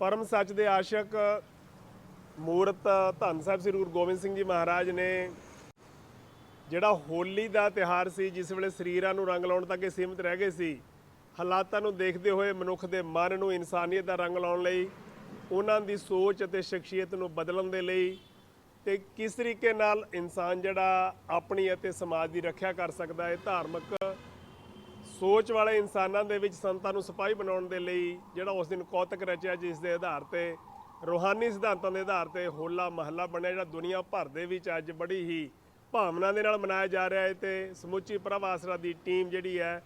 ਪਰਮ ਸੱਚ ਦੇ ਆਸ਼ਕ ਮੂਰਤ ਧੰਨ ਸਾਹਿਬ ਸ੍ਰੀ ਗੁਰੂ ਗੋਬਿੰਦ ਸਿੰਘ ਜੀ ਮਹਾਰਾਜ ਨੇ, ਜਿਹੜਾ ਹੋਲੀ ਦਾ ਤਿਹਾਰ ਸੀ, ਜਿਸ ਵੇਲੇ ਸਰੀਰਾਂ ਨੂੰ ਰੰਗ ਲਾਉਣ ਤੱਕ ਹੀ ਸੀਮਿਤ ਰਹਿ ਗਏ ਸੀ, ਹਾਲਾਤਾਂ ਨੂੰ ਦੇਖਦੇ ਹੋਏ ਮਨੁੱਖ ਦੇ ਮਨ ਨੂੰ ਇਨਸਾਨੀਅਤ ਦਾ ਰੰਗ ਲਾਉਣ ਲਈ, ਉਹਨਾਂ ਦੀ ਸੋਚ ਅਤੇ ਸ਼ਖਸੀਅਤ ਨੂੰ ਬਦਲਣ ਦੇ ਲਈ ਤੇ ਕਿਸ ਤਰੀਕੇ ਨਾਲ ਇਨਸਾਨ ਜਿਹੜਾ ਆਪਣੀ ਅਤੇ ਸਮਾਜ ਦੀ ਰੱਖਿਆ ਕਰ ਸਕਦਾ ਹੈ, ਧਾਰਮਿਕ ਸੋਚ ਵਾਲੇ ਇਨਸਾਨਾਂ ਦੇ ਵਿੱਚ ਸੰਤਾਂ ਨੂੰ ਸਿਪਾਹੀ ਬਣਾਉਣ ਦੇ ਲਈ ਜਿਹੜਾ ਉਸ ਦਿਨ ਕੌਤਕ ਰਚਿਆ ਜਿਸ ਦੇ ਆਧਾਰ ਤੇ, ਰੂਹਾਨੀ ਸਿਧਾਂਤਾਂ ਦੇ ਆਧਾਰ ਤੇ ਹੋਲਾ ਮਹੱਲਾ ਬਣਿਆ, ਜਿਹੜਾ ਦੁਨੀਆ ਭਰ ਦੇ ਵਿੱਚ ਅੱਜ ਬੜੀ ਹੀ ਭਾਵਨਾ ਦੇ ਨਾਲ ਮਨਾਇਆ ਜਾ ਰਿਹਾ ਹੈ ਤੇ ਸਮੁੱਚੀ ਪ੍ਰਭ ਆਸਰਾ ਦੀ ਟੀਮ ਜਿਹੜੀ ਹੈ,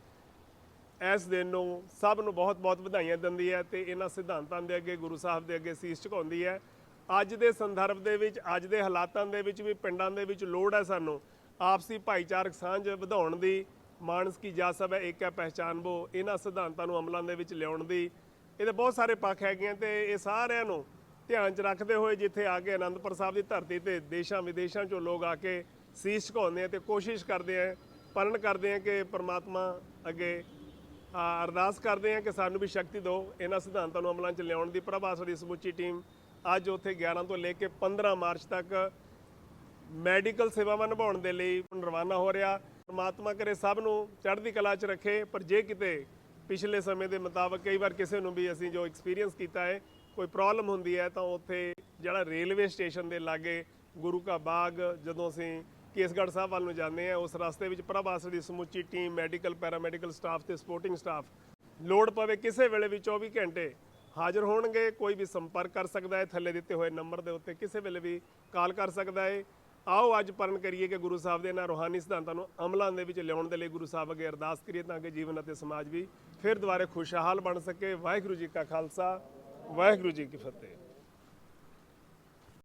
ਇਸ ਦਿਨ ਨੂੰ ਸਭ ਨੂੰ ਬਹੁਤ-ਬਹੁਤ ਵਧਾਈਆਂ ਦਿੰਦੀ ਹੈ ਤੇ ਇਹਨਾਂ ਸਿਧਾਂਤਾਂ ਦੇ ਅੱਗੇ, ਗੁਰੂ ਸਾਹਿਬ ਦੇ ਅੱਗੇ ਸੀਸ ਝੁਕਾਉਂਦੀ ਹੈ। ਅੱਜ ਦੇ ਸੰਦਰਭ ਦੇ ਵਿੱਚ, ਅੱਜ ਦੇ ਹਾਲਾਤਾਂ ਦੇ ਵਿੱਚ ਵੀ, ਪਿੰਡਾਂ ਦੇ ਵਿੱਚ ਲੋੜ ਹੈ ਸਾਨੂੰ ਆਪਸੀ ਭਾਈਚਾਰਕ ਸਾਂਝ ਵਧਾਉਣ ਦੀ ਮਾਨਸ ਕੀ ਜਾ ਸਭ ਹੈ, ਇੱਕ ਹੈ ਪਹਿਚਾਨਬੋ, ਇਹਨਾਂ ਸਿਧਾਂਤਾਂ ਨੂੰ ਅਮਲਾਂ ਦੇ ਵਿੱਚ ਲਿਆਉਣ ਦੀ। ਇਹਦੇ ਬਹੁਤ ਸਾਰੇ ਪੱਖ ਹੈਗੇ ਤੇ ਇਹ ਸਾਰਿਆਂ ਨੂੰ ਧਿਆਨ 'ਚ ਰੱਖਦੇ ਹੋਏ ਜਿੱਥੇ ਆ ਕੇ ਆਨੰਦਪੁਰ ਸਾਹਿਬ ਦੀ ਧਰਤੀ ਤੇ ਦੇਸ਼ਾਂ ਵਿਦੇਸ਼ਾਂ 'ਚੋਂ ਲੋਕ ਆ ਕੇ ਸੀਸ ਝੁਕਾਉਂਦੇ ਆ ਤੇ ਕੋਸ਼ਿਸ਼ ਕਰਦੇ ਆ ਪਰਨ ਕਰਦੇ ਆ ਕਿ ਪ੍ਰਮਾਤਮਾ ਅੱਗੇ ਅਰਦਾਸ ਕਰਦੇ ਆ ਕਿ ਸਾਨੂੰ ਵੀ ਸ਼ਕਤੀ ਦਿਓ, ਇਹਨਾਂ ਸਿਧਾਂਤਾਂ ਨੂੰ ਅਮਲਾਂ 'ਚ ਲਿਆਉਣ ਦੀ। ਪ੍ਰਭਾਸ ਦੀ ਸਮੁੱਚੀ ਟੀਮ ਅੱਜ ਉੱਥੇ 11 ਤੋਂ ਲੈ ਕੇ 15 ਮਾਰਚ ਤੱਕ ਮੈਡੀਕਲ ਸੇਵਾਵਾਂ ਨਿਭਾਉਣ ਦੇ ਲਈ ਰਵਾਨਾ ਹੋ ਰਿਹਾ। ਪਰਮਾਤਮਾ ਕਰੇ ਸਭ ਨੂੰ ਚੜ੍ਹਦੀ ਕਲਾ 'ਚ ਰੱਖੇ, ਪਰ ਜੇ ਕਿਤੇ ਪਿਛਲੇ ਸਮੇਂ ਦੇ ਮੁਤਾਬਕ ਕਈ ਵਾਰ ਕਿਸੇ ਨੂੰ ਵੀ ਅਸੀਂ ਜੋ ਐਕਸਪੀਰੀਅੰਸ ਕੀਤਾ ਹੈ, ਕੋਈ ਪ੍ਰੋਬਲਮ ਹੁੰਦੀ ਹੈ, ਤਾਂ ਉੱਥੇ ਜਿਹੜਾ ਰੇਲਵੇ ਸਟੇਸ਼ਨ ਦੇ ਲਾਗੇ ਗੁਰੂ ਕਾ ਬਾਗ, ਜਦੋਂ ਅਸੀਂ ਕੇਸਗੜ੍ਹ ਸਾਹਿਬ ਵੱਲ ਨੂੰ ਜਾਂਦੇ ਆ ਉਸ ਰਸਤੇ ਵਿੱਚ ਪ੍ਰਭਾਸ ਦੀ ਸਮੁੱਚੀ ਟੀਮ ਮੈਡੀਕਲ ਪੈਰਾਮੈਡੀਕਲ ਸਟਾਫ ਤੇ ਸਪੋਰਟਿੰਗ ਸਟਾਫ ਲੋੜ ਪਵੇ ਕਿਸੇ ਵੇਲੇ ਵੀ 24 ਘੰਟੇ ਹਾਜ਼ਰ ਹੋਣਗੇ, ਕੋਈ ਵੀ ਸੰਪਰਕ ਕਰ ਸਕਦਾ ਹੈ, ਥੱਲੇ ਦਿੱਤੇ ਹੋਏ ਨੰਬਰ ਦੇ ਉੱਤੇ ਕਿਸੇ ਵੇਲੇ ਵੀ ਕਾਲ ਕਰ ਸਕਦਾ ਹੈ। ਆਓ ਅੱਜ ਪਰਨ ਕਰੀਏ ਕਿ ਗੁਰੂ ਸਾਹਿਬ ਦੇ ਇਹਨਾਂ ਰੂਹਾਨੀ ਸਿਧਾਂਤਾਂ ਨੂੰ ਅਮਲਾਂ ਦੇ ਵਿੱਚ ਲਿਆਉਣ ਦੇ ਲਈ ਗੁਰੂ ਸਾਹਿਬ ਅੱਗੇ ਅਰਦਾਸ ਕਰੀਏ ਤਾਂ ਕਿ ਜੀਵਨ ਅਤੇ ਸਮਾਜ ਵੀ ਫਿਰ ਦੁਬਾਰੇ ਖੁਸ਼ਹਾਲ ਬਣ ਸਕੇ। ਵਾਹਿਗੁਰੂ ਜੀ ਕਾ ਖਾਲਸਾ, ਵਾਹਿਗੁਰੂ ਜੀ ਕੀ ਫਤਿਹ।